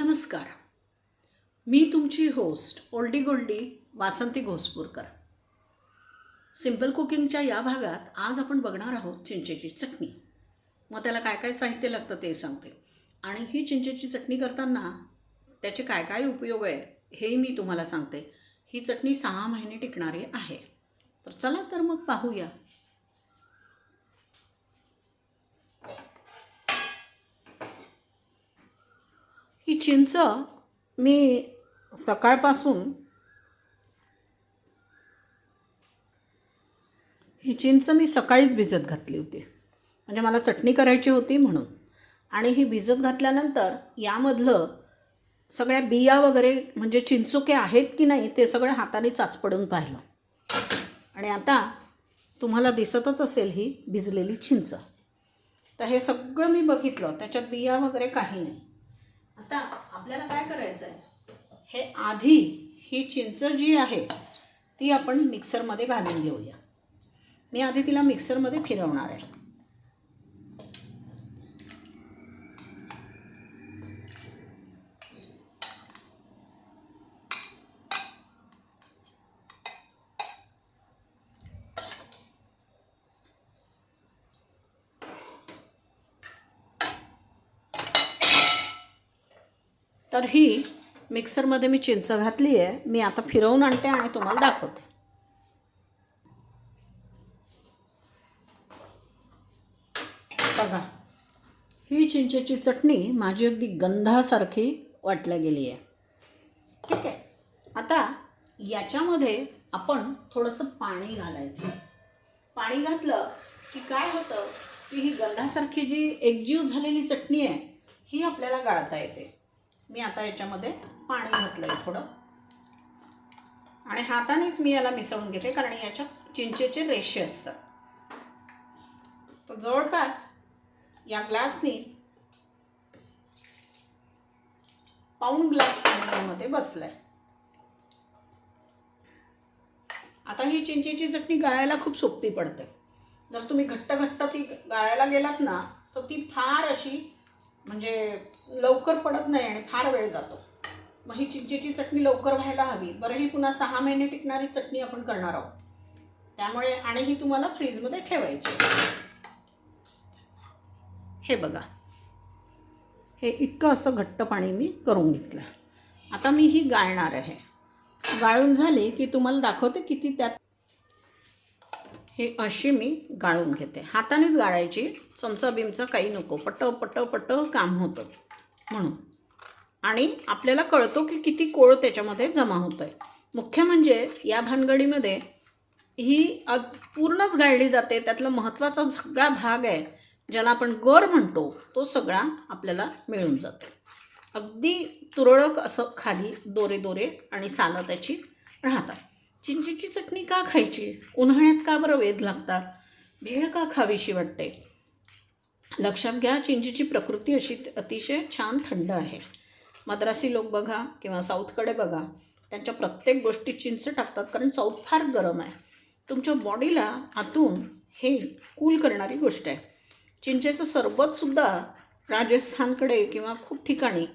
नमस्कार. मी तुमची host oldie goldie Vasanti Ghospurkar. Simple कुकिंगच्या या भागात आज आपण बघणार आहोत चिंचेची चटणी. मग त्याला काय काय साहित्य लागतं ते सांगते. आणि ही चिंचेची चटणी करताना त्याचे काय काय उपयोग आहे हेही मी तुम्हाला सांगते. ही चटणी सहा महिने टिकणारी आहे. तर चला तर मग पाहूया. चिंच मी सकाळपासून ही चिंच मी सकाळीच भिजत घातली होती. म्हणजे मला चटणी करायची होती म्हणून. आणि ही भिजत घातल्यानंतर यामधलं सगळ्या बिया वगैरे म्हणजे चिंचोके आहेत की नाही ते सगळं हाताने चाचपडून पाहिलं. आणि आता तुम्हाला दिसतच असेल ही भिजलेली चिंच. तर हे सगळं मी बघितलं. त्याच्यात बिया वगैरे काही नाही. आता आपल्याला काय करायचं आहे हे आधी ही चिंच जी आहे ती आपण मिक्सरमध्ये घालून घेऊया. मी आधी तिला मिक्सरमध्ये फिरवणार आहे. तर ही मिक्सरमध्ये मी चिंच घातली आहे. मी आता फिरवून आणते आणि तुम्हाला दाखवते. बघा ही चिंचेची चटणी माझी अगदी गंधासारखी वाटल्या गेली आहे. ठीक आहे? आता याच्यामध्ये आपण थोडंसं पाणी घालायचं. पाणी घातलं की काय होतं? की ही गंधासारखी जी एकजीव झालेली चटणी आहे ही आपल्याला गाळता येते. मी आता याच्यामध्ये पाणी घातलं आहे थोडं. आणि हातानेच मी याला मिसळून घेते कारण याच्यात चिंचेचे रेषे असतात. तर जवळपास या ग्लासनी पाऊण ग्लास पाण्यामध्ये यामध्ये बसलंय. आता ही चिंचेची चटणी गाळायला खूप सोपी पडते. जर तुम्ही घट्ट घट्ट ती गाळायला गेलात ना तर ती फार अशी म्हणजे लवकर पडत नाही आणि फार वेळ जातो. मग ही चिंचेची चटणी लवकर व्हायला हवी. बरं ही पुन्हा सहा महिने टिकणारी चटणी आपण करणार आहोत. त्यामुळे आणि ही तुम्हाला फ्रीजमध्ये ठेवायची हे बघा. हे इतकं असं घट्ट पाणी मी करून घेतलं. आता मी ही गाळणार आहे. गाळून झाली की तुम्हाला दाखवते किती त्यात. हे अशी मी गाळून घेते. हातानेच गाळायची. चमचा बिमचा काही नको. पट पट पट काम होतं. म्हणून. आणि आपल्याला कळतो की किती कोळ त्याच्यामध्ये जमा होतं आहे मुख्य म्हणजे या भानगडीमध्ये ही अग पूर्णच गाळली जाते. त्यातला महत्त्वाचा सगळा भाग आहे ज्याला आपण गर म्हणतो तो सगळा आपल्याला मिळून जातो. अगदी तुरळक असं खाली दोरे दोरे आणि सालं त्याची राहतात. चिंचेची चटणी का खायची? उन्हाळ्यात का बरं वेध लागतात? भेळ का खावीशी वाटते? लक्षात घ्या चिंचेची प्रकृती अशी अतिशय छान थंड आहे. मद्रासी लोक बघा किंवा साऊथकडे बघा त्यांच्या प्रत्येक गोष्टीत चिंच टाकतात कारण साऊथ फार गरम आहे. तुमच्या बॉडीला आतून हे कूल करणारी गोष्ट आहे. चिंचेचं सरबतसुद्धा राजस्थानकडे किंवा खूप ठिकाणी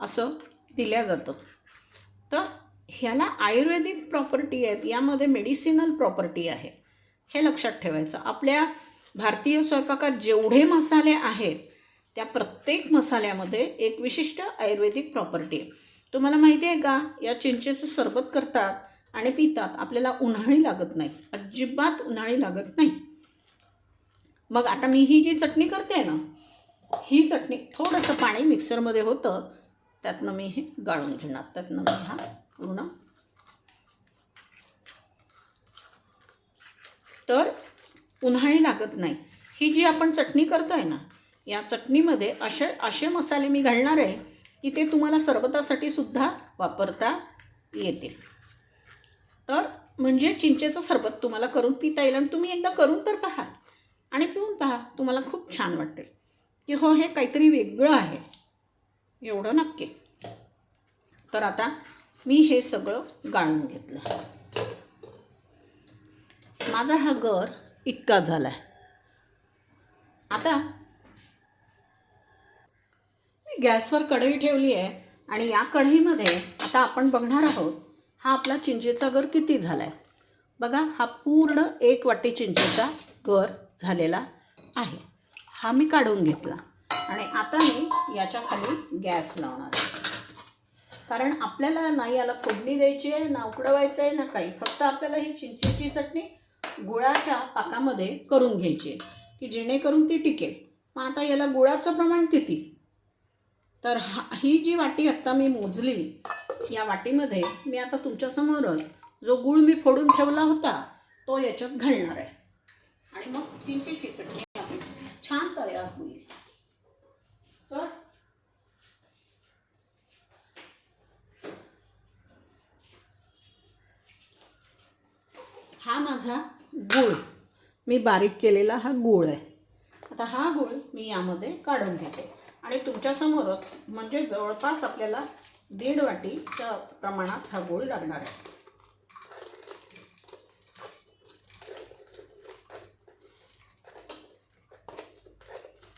असं दिल्या जातं. तर ह्याला आयुर्वेदिक प्रॉपर्टी आहेत यामध्ये मेडिसिनल प्रॉपर्टी आहे. हे लक्षात ठेवायचं. आपल्या भारतीय स्वयंपाकात जेवढे मसाले आहेत त्या प्रत्येक मसाल्यामध्ये एक विशिष्ट आयुर्वेदिक प्रॉपर्टी आहे. तुम्हाला माहिती आहे का? या चिंचेचं सरबत करतात आणि पितात. आपल्याला उन्हाळी लागत नाही. अजिबात उन्हाळी लागत नाही. मग आता मी ही जी चटणी करते ना ही चटणी थोडंसं पाणी मिक्सरमध्ये होतं. त्यातनं मी हे गाळून घेणार. त्यातनं मी हा पूर्ण तर उन्हाळी लागत नाही. ही जी आपण चटणी करतो आहे ना या चटणीमध्ये असे असे मसाले मी घालणार आहे की ते तुम्हाला सरबतासाठी सुद्धा वापरता येतील. तर म्हणजे चिंचेचं सरबत तुम्हाला करून पिता येईल आणि तुम्ही एकदा करून तर पहा. आणि पिऊन पहा तुम्हाला खूप छान वाटेल. की हो हे काहीतरी वेगळं आहे. एवढं नक्की. तर आता मी हे सगळं गाळून घेतलं. माझा हा गर इतका झाला आहे आता मी गॅसवर कढई ठेवली आहे आणि या कढईमध्ये आता आपण बघणार आहोत हा आपला चिंचेचा गर किती झाला आहे बघा हा पूर्ण एक वाटी चिंचेचा गर झालेला आहे. हा मी काढून घेतला आणि आता मी याच्या खाली गॅस लावणार आहे. कारण आपल्याला ना याला फोडणी द्यायची आहे ना उकडवायचं आहे ना काही. फक्त आपल्याला ही चिंचेची चटणी गुळाच्या पाकामध्ये करून घ्यायची आहे की जेणेकरून ती टिकेल. मग आता याला गुळाचं प्रमाण किती? तर हा ही जी वाटी आत्ता मी मोजली या वाटीमध्ये मी आता तुमच्यासमोरच जो गुळ मी फोडून ठेवला होता तो याच्यात घालणार आहे. आणि मग चिंचेची चटणी आपली छान तयार होईल. तर हा माझा गूळ. मी बारीक केलेला हा गूळ आहे. आता हा गूळ मी यामध्ये काढून घेते. आणि तुमच्यासमोरच म्हणजे जवळपास आपल्याला दीड वाटीच्या प्रमाणात हा गूळ लागणार आहे.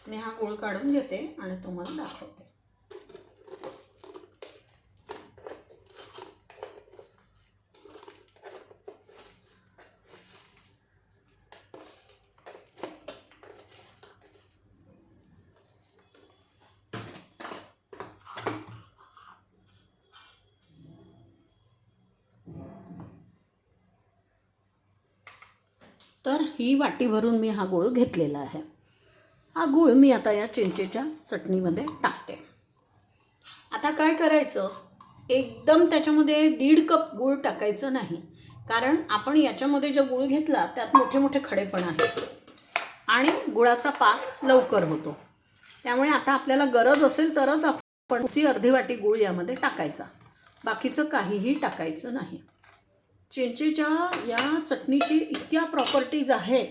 मी हा गूळ काढून घेते आणि तुम्हाला दाखवते तर ही वाटी भरून मी हा गूळ घेतलेला आहे. हा गूळ मी आता या चिंचेच्या चटणीमध्ये टाकते. आता काय करायचं? एकदम त्याच्यामध्ये दीड कप गूळ टाकायचं नाही. कारण आपण याच्यामध्ये जो गूळ घेतला त्यात मोठे मोठे खडेपण आहेत. आणि गुळाचा पाक लवकर होतो. त्यामुळे आता आपल्याला गरज असेल तरच आपण अर्धी वाटी गूळ यामध्ये टाकायचा. बाकीचं काहीही टाकायचं नाही. चिंचेच्या या चटणीची इतक्या प्रॉपर्टीज आहेत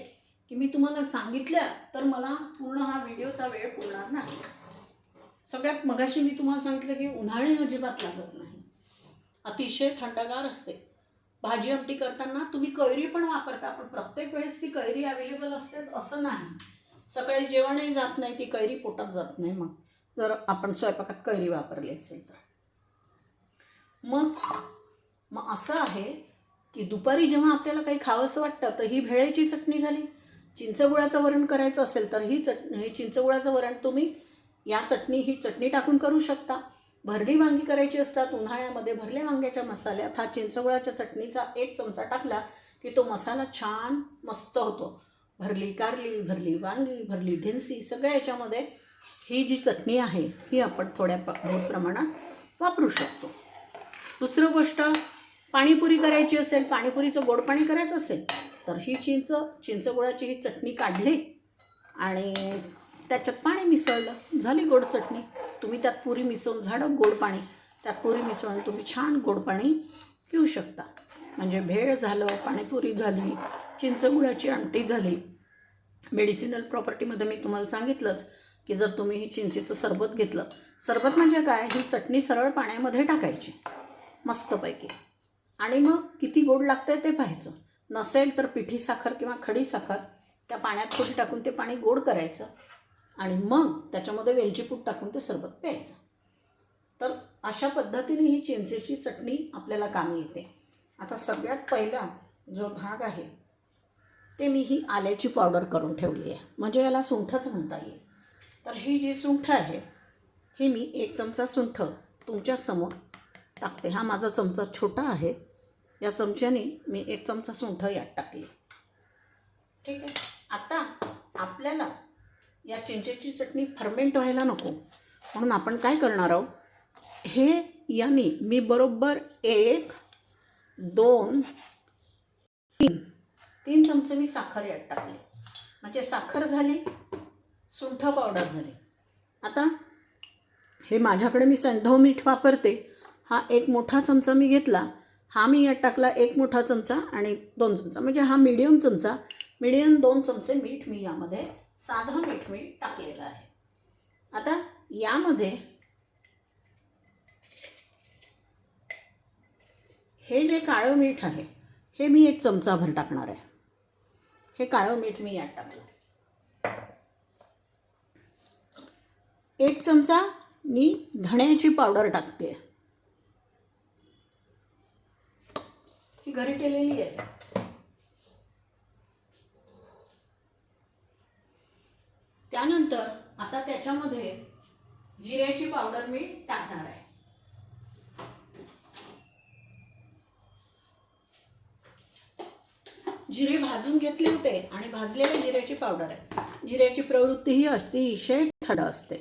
की मी तुम्हाला सांगितल्या तर मला पूर्ण हा व्हिडिओचा वेळ पुरणार नाही. सगळ्यात मगाशी मी तुम्हाला सांगितलं की उन्हाळी अजिबात लागत नाही. अतिशय थंडगार असते. भाजी आमटी करताना तुम्ही कैरी पण वापरता पण प्रत्येक वेळेस ती कैरी अवेलेबल असतेच असं नाही. सकाळी जेवणही जात नाही ती कैरी पोटात जात नाही मग. जर आपण स्वयंपाकात कैरी वापरली असेल तर. मग मग असं आहे की दुपारी जेव्हा आपल्याला काही खावंसं वाटतं तर ही भेळ्याची चटणी झाली. चिंचगुळाचं वरण करायचं असेल तर ही चट हे चिंचगुळाचं वरण तुम्ही या चटणी ही चटणी टाकून करू शकता. भरली वांगी करायची असतात उन्हाळ्यामध्ये भरल्या वांग्याच्या मसाल्यात हा चिंचगुळाच्या चटणीचा एक चमचा टाकला की तो मसाला छान मस्त होतो. भरली कारली भरली वांगी भरली ढिंसी सगळ्या याच्यामध्ये ही जी चटणी आहे ही आपण थोड्या बहुत प्रमाणात वापरू शकतो. दुसरं गोष्ट पाणीपुरी करायची असेल पाणीपुरीचं गोड पाणी करायचं असेल तर ही चिंच चिंचगुळाची ही चटणी काढली आणि त्याच्यात पाणी मिसळलं. झाली गोड चटणी. तुम्ही त्यात पुरी मिसळून झाडं गोड पाणी त्यात पुरी मिसळून तुम्ही छान गोड पाणी पिऊ शकता. म्हणजे भेळ झालं पाणीपुरी झाली चिंचगुळाची आमटी झाली. मेडिसिनल प्रॉपर्टीमध्ये मी तुम्हाला सांगितलंच की जर तुम्ही ही चिंचेचं सरबत घेतलं. सरबत म्हणजे काय? ही चटणी सरळ पाण्यामध्ये टाकायची. मस्तपैकी. आणि मग किती गोड लागतं आहे ते पाहायचं. नसेल तर पिठी साखर किंवा खडी साखर त्या पाण्यात थोडी टाकून ते पाणी गोड करायचं आणि मग त्याच्यामध्ये वेलची पूड टाकून ते सरबत प्यायचं. तर अशा पद्धतीने ही चिंचेची चटणी आपल्याला कामी येते. आता सगळ्यात पहिला जो भाग आहे ते मी ही आल्याची पावडर करून ठेवली आहे. म्हणजे याला सुंठच म्हणता येईल. तर ही जी सुंठ आहे ही मी एक चमचा सुंठ तुमच्यासमोर टाकते. हा माझा चमचा छोटा आहे. या चमच्याने मी एक चमचा सुंठ यात टाकली. ठीक आहे? आता आपल्याला या चिंचेची चटणी फर्मेंट व्हायला नको. म्हणून आपण काय करणार आहोत? हे याने मी बरोबर एक दोन तीन तीन चमचे मी साखर यात टाकले. म्हणजे साखर झाली सुंठ पावडर झाली. आता हे माझ्याकडे मी सैंधव मीठ वापरते. हा एक मोठा चमचा मी घेतला. हा मी यात टाकला एक मोठा चमचा आणि दोन चमचा. म्हणजे हा मीडियम चमचा. मीडियम दोन चमचे मीठ मी यामध्ये साधं मीठ मी टाकलेलं आहे. आता यामध्ये हे जे काळं मीठ आहे हे मी एक चमचाभर टाकणार आहे. हे काळं मीठ मी यात टाकलं. एक चमचा मी धण्याची पावडर टाकते. ही घरी केलेली आहे. त्यानंतर आता त्याच्यामध्ये जिऱ्याची पावडर मी टाकणार आहे. जिरे भाजून घेतले होते आणि भाजलेल्या जिऱ्याची पावडर आहे. जिऱ्याची प्रवृत्ती ही अतिशय थड असते.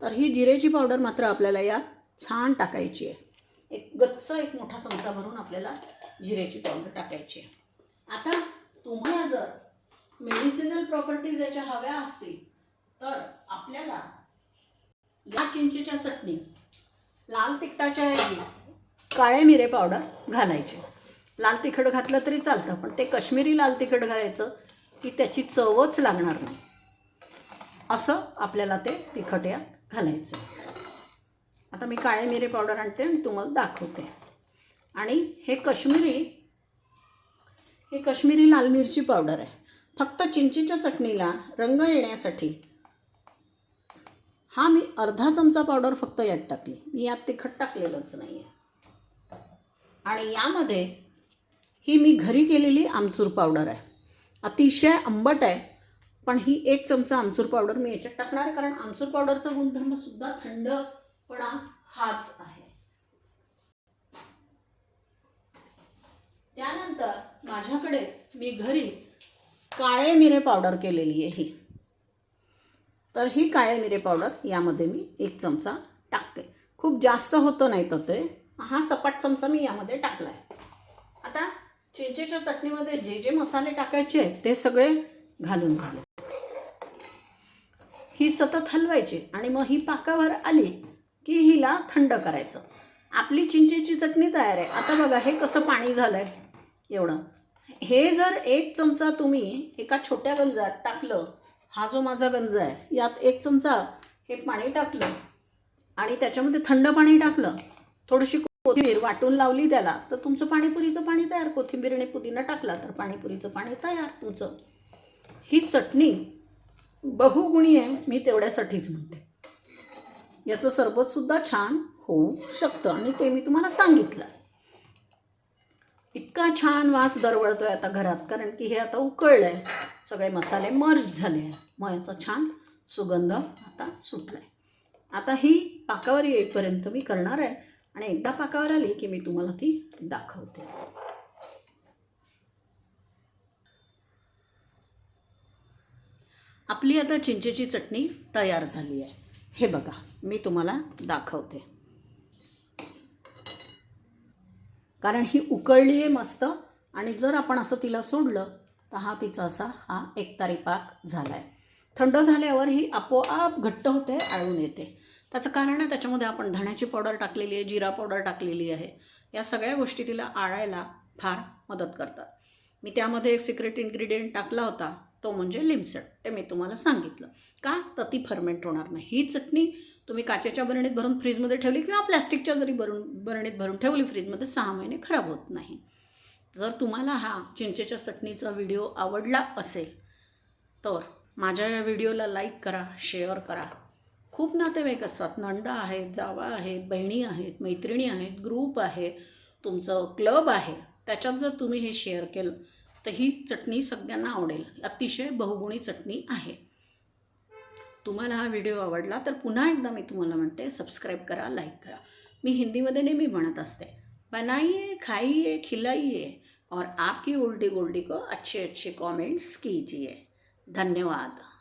तर ही जिऱ्याची पावडर मात्र आपल्याला यात छान टाकायची आहे. एक गच्च एक मोठा चमचा भरून आपल्याला जिऱ्याची पावडर टाकायची आता तुम्हाला जर मेडिसिनल प्रॉपर्टीज याच्या हव्या असतील तर आपल्याला या चिंचेच्या चटणीत लाल तिखटाच्या ऐवजी काळे मिरे पावडर घालायचे. लाल तिखट घातलं तरी चालतं पण ते कश्मीरी लाल तिखट घालायचं की त्याची चवच लागणार नाही. असं आपल्याला ते तिखट यात घालायचं आता मी काळे मिरे पावडर आणते आणि तुम्हाला दाखवते. आणि हे कश्मीरी हे कश्मीरी लाल मिरची पावडर आहे. फक्त चिंचेच्या चटणीला रंग येण्यासाठी हा मी अर्धा चमचा पावडर फक्त यात टाकली. मी यात तिखट टाकलेलंच नाही आहे आणि यामध्ये ही मी घरी केलेली आमचूर पावडर आहे. अतिशय आंबट आहे पण ही एक चमचा आमचूर पावडर मी याच्यात टाकणार आहे कारण आमचूर पावडरचा गुणधर्मसुद्धा थंडपणा हाच आहे त्यानंतर माझ्याकडे मी घरी काळे मिरे पावडर केलेली आहे ही. तर ही काळे मिरे पावडर यामध्ये मी एक चमचा टाकते. खूप जास्त होतं नाही तर ते. हा सपाट चमचा मी यामध्ये टाकला आहे आता चिंचेच्या चटणीमध्ये जे जे मसाले टाकायचे आहेत ते सगळे घालून झाले ही सतत हलवायची आणि मग ही पाकावर आली की हिला थंड करायचं. आपली चिंचेची चटणी तयार आहे. आता बघा हे कसं पाणी झालं आहे एवढं. हे जर एक चमचा तुम्ही एका छोट्या गंजात टाकलं हा जो माझा गंज आहे यात एक चमचा हे पाणी टाकलं आणि त्याच्यामध्ये थंड पाणी टाकलं थोडीशी कोथिंबीर वाटून लावली त्याला तर तुमचं पाणीपुरीचं पाणी तयार. कोथिंबीर आणि पुदिना टाकला तर पाणीपुरीचं पाणी तयार तुमचं. ही चटणी बहुगुणी आहे मी तेवढ्यासाठीच म्हणते. याचं सरबतसुद्धा छान होऊ शकतं आणि ते मी तुम्हाला सांगितलं. इतका छान वास दरवळतो आहे आता घरात कारण की हे आता उकळलं आहे सगळे मसाले मर्ज झाले आहे मग याचा छान सुगंध आता सुटला आहे आता ही पाकावर येईपर्यंत मी करणार आहे आणि एकदा पाकावर आली की मी तुम्हाला ती दाखवते. आपली आता चिंचेची चटणी तयार झाली आहे. हे बघा मी तुम्हाला दाखवते. कारण ही उकळली आहे मस्त. आणि जर आपण असं तिला सोडलं तर हा तिचा असा हा एकतारी पाक झाला आहे थंड झाल्यावर ही आपोआप घट्ट होते आळून येते. त्याचं कारण आहे त्याच्यामध्ये आपण धण्याची पावडर टाकलेली आहे जिरा पावडर टाकलेली आहे. या सगळ्या गोष्टी तिला आळायला फार मदत करतात. मी त्यामध्ये एक सिक्रेट इन्ग्रेडियंट टाकला होता तो म्हणजे लिमसट. ते मी तुम्हाला सांगितलं. का? तर ती फर्मेंट होणार नाही. ही चटणी तुम्ही काचेच्या बरणीत भरून फ्रीजमध्ये ठेवली किंवा प्लॅस्टिकच्या जरी भरून बरणीत भरून ठेवली फ्रीजमध्ये सहा महिने खराब होत नाही. जर तुम्हाला हा चिंचेच्या चटणीचा व्हिडिओ आवडला असेल तर माझ्या या व्हिडिओला लाईक करा शेअर करा. खूप नातेवाईक असतात. नंदा आहेत जावा आहेत बहिणी आहेत मैत्रिणी आहेत ग्रुप आहे तुमचं क्लब आहे. त्याच्यात जर तुम्ही हे शेअर केलं तर ही चटणी सगळ्यांना आवडेल. अतिशय बहुगुणी चटणी आहे. तुम्हाला हा व्हिडिओ आवडला तर पुन्हा एकदा मी तुम्हाला म्हणते सबस्क्राईब करा लाईक करा. मी हिंदीमध्ये नेहमी म्हणत असते बनाइए खाइए खिलाइए और आपकी उल्टी गोल्डी को अच्छे अच्छे कमेंट्स कीजिए. धन्यवाद.